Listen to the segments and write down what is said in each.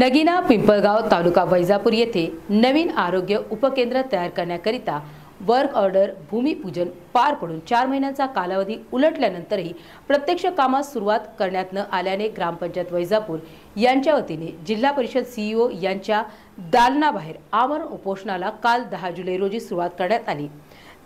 नगिना पिंपळगाव तालुका वैजापूर येथे नवीन आरोग्य उपकेंद्र तयार करण्याकरिता वर्क ऑर्डर भूमिपूजन पार पडून चार महिन्यांचा कालावधी उलटल्यानंतरही प्रत्यक्ष कामास सुरुवात करण्यात न आल्याने ग्रामपंचायत वैजापूर यांच्या वतीने जिल्हा परिषद सीईओ यांच्या दालनाबाहेर आमरण उपोषणाला काल दहा जुलै रोजी सुरुवात करण्यात आली.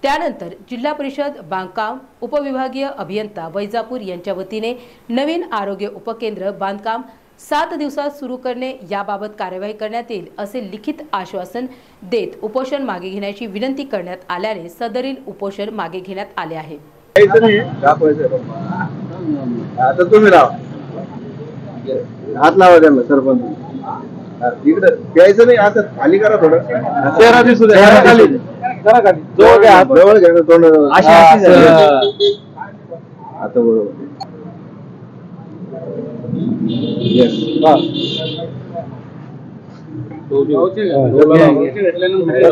त्यानंतर जिल्हा परिषद बांधकाम उपविभागीय अभियंता वैजापूर यांच्या वतीने नवीन आरोग्य उपकेंद्र बांधकाम सात दिवसात सुरू करणे याबाबत कार्यवाही करण्यात येईल असे लिखित आश्वासन देत उपोषण मागे घेण्याची विनंती करण्यात आल्याने सदरील उपोषण मागे घेण्यात आले आहे. आता तुम्ही राहा. हात लावा त्यांना सरपंच. इकडं प्यायचं नाही आता खाली करा थोडं. चेहरा दिसू द्या. खाली. जवळ घ्या. जवळ घ्या तोंड. आता बरोबर. Yes.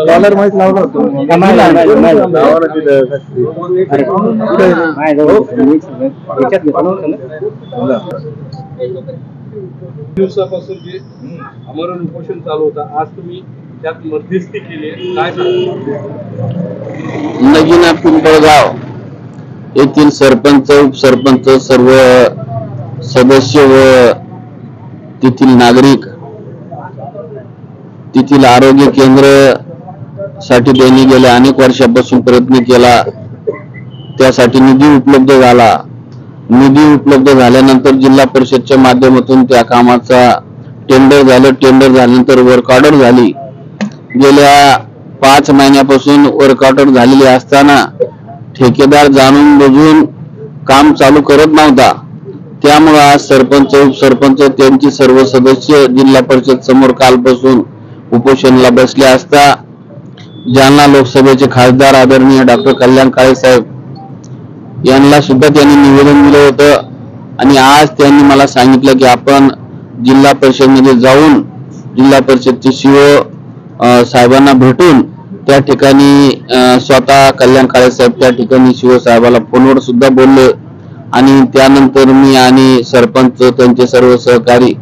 डॉलर माहीत लावला होतो नाही, नाही, नाही, नाही. लावा ना तिथं. अरे, नाही, जाऊ दे. मी सगळं याच्यात घेतो ना सगळं. बोला. दिवसापासून जे आमरण उपोषण चालू होतं आज तुम्ही त्यात मध्यस्थी केली आहे. काय सांगा नगिना पिंपळगाव येथील सरपंच उपसरपंच सर्व सदस्य व तेथील नागरिक तेथील आरोग्य केंद्रसाठी त्यांनी गेल्या अनेक वर्षापासून प्रयत्न केला. त्यासाठी निधी उपलब्ध झाला. निधी उपलब्ध झाल्यानंतर जिल्हा परिषदच्या माध्यमातून त्या कामाचा टेंडर झालं. टेंडर झाल्यानंतर वर्क ऑर्डर झाली. गेल्या पाच महिन्यापासून वर्क ऑर्डर झालेली असताना ठेकेदार जाणून बुजून काम चालू करत नव्हता. त्यामुळं आज सरपंच उपसरपंच त्यांची सर्व सदस्य जिल्हा परिषद समोर कालपासून उपोषणाला बसले असता जालना लोकसभेचे खासदार आदरणीय डॉक्टर कल्याण काळे साहेब यांना सुद्धा त्यांनी निवेदन दिलं होतं. आणि आज त्यांनी मला सांगितलं की आपण जिल्हा परिषदमध्ये जाऊन जिल्हा परिषदचे शिव साहेबांना भेटून त्या ठिकाणी स्वतः कल्याण काळे साहेब त्या ठिकाणी शिवसाहेबाला फोनवर सुद्धा बोलले. आणि त्यानंतर मी आणि सरपंच त्यांचे सर्व सहकारी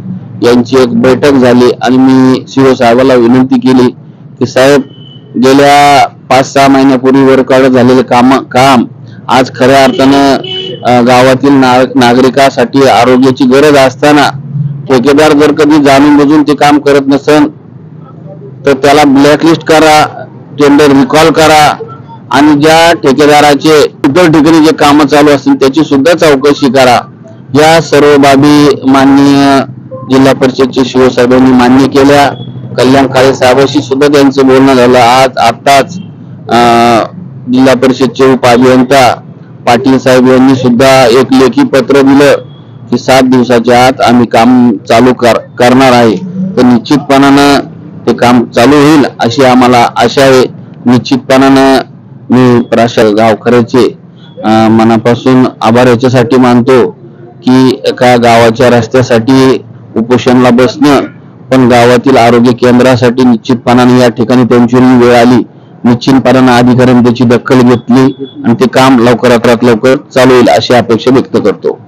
यांची एक बैठक झाली आणि मी शिव साहेबाला विनंती केली की साहेब गेल्या पाच सहा महिन्यापूर्वी वर्कआउट झालेले काम काम आज खऱ्या अर्थानं गावातील नागरिकासाठी आरोग्याची गरज असताना ठेकेदार जर कधी जाणून बुजून ते काम करत नसेल तर त्याला ब्लॅकलिस्ट करा टेंडर रिकॉल करा आणि ज्या ठेकेदाराचे इतर ठिकाणी जे कामं चालू असतील त्याची सुद्धा चौकशी करा. या सर्व बाबी माननीय जिल्हा परिषदचे शिवसाहेबांनी मान्य केल्या. कल्याण काळे साहेबांशी सुद्धा त्यांचं बोलणं झालं. आज आताच अं, जिल्हा परिषदचे उपाभियंता पाटील साहेब यांनी सुद्धा एक लेखी पत्र दिलं की सात दिवसाच्या आत आम्ही काम चालू कर करणार आहे. तर निश्चितपणानं ते काम चालू होईल अशी आम्हाला आशा आहे. निश्चितपणानं मी प्राशा गावकऱ्याचे मनापासून आभार याच्यासाठी मानतो की एका गावाच्या रस्त्यासाठी उपोषणला बसणं पण गावातील आरोग्य केंद्रासाठी निश्चितपणाने या ठिकाणी त्यांची वेळ आली. निश्चितपणाने अधिकाऱ्यांनी त्याची दखल घेतली आणि ते काम लवकरात लवकर चालू होईल अशी अपेक्षा व्यक्त करतो.